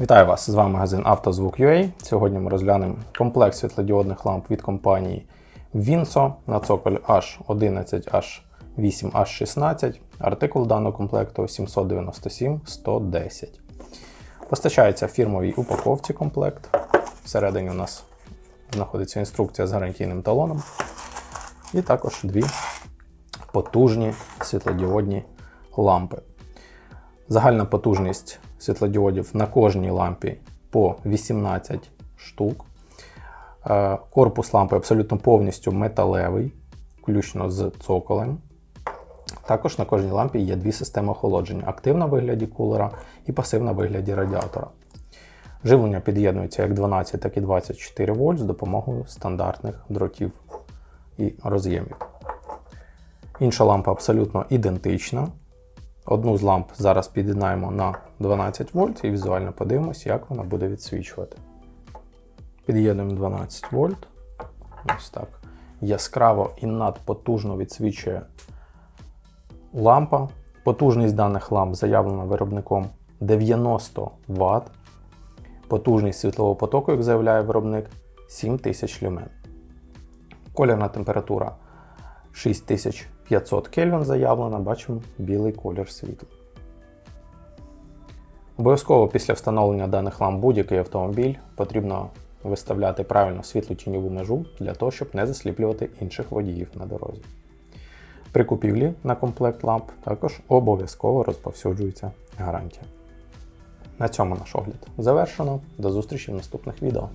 Вітаю вас! З вами магазин «Автозвук.UA». Сьогодні ми розглянемо комплект світлодіодних ламп від компанії Vinso на цоколь H11, H8, H16. Артикул даного комплекту 797 110. Постачається в фірмовій упаковці комплект. Всередині у нас знаходиться інструкція з гарантійним талоном. І також дві потужні світлодіодні лампи. Загальна потужність світлодіодів на кожній лампі по 18 штук. Е, Корпус лампи абсолютно повністю металевий, включно з цоколем. Також на кожній лампі є дві системи охолодження: активна в вигляді кулера і пасивна в вигляді радіатора. Живлення під'єднується як 12, так і 24 вольт з допомогою стандартних дротів і роз'ємів. Інша лампа абсолютно ідентична. Одну з ламп зараз під'єднаємо на 12 вольт і візуально подивимося, як вона буде відсвічувати. Під'єднуємо 12 вольт. Ось так. Яскраво і надпотужно відсвічує лампа. Потужність даних ламп заявлена виробником 90 Вт. Потужність світлового потоку, як заявляє виробник, 7000 люмен. Колірна температура 6500 Кельвін заявлена, бачимо білий колір світла. Обов'язково після встановлення даних ламп будь-який автомобіль потрібно виставляти правильно світлу тіньову межу для того, щоб не засліплювати інших водіїв на дорозі. При купівлі на комплект ламп також обов'язково розповсюджується гарантія. На цьому наш огляд завершено. До зустрічі в наступних відео.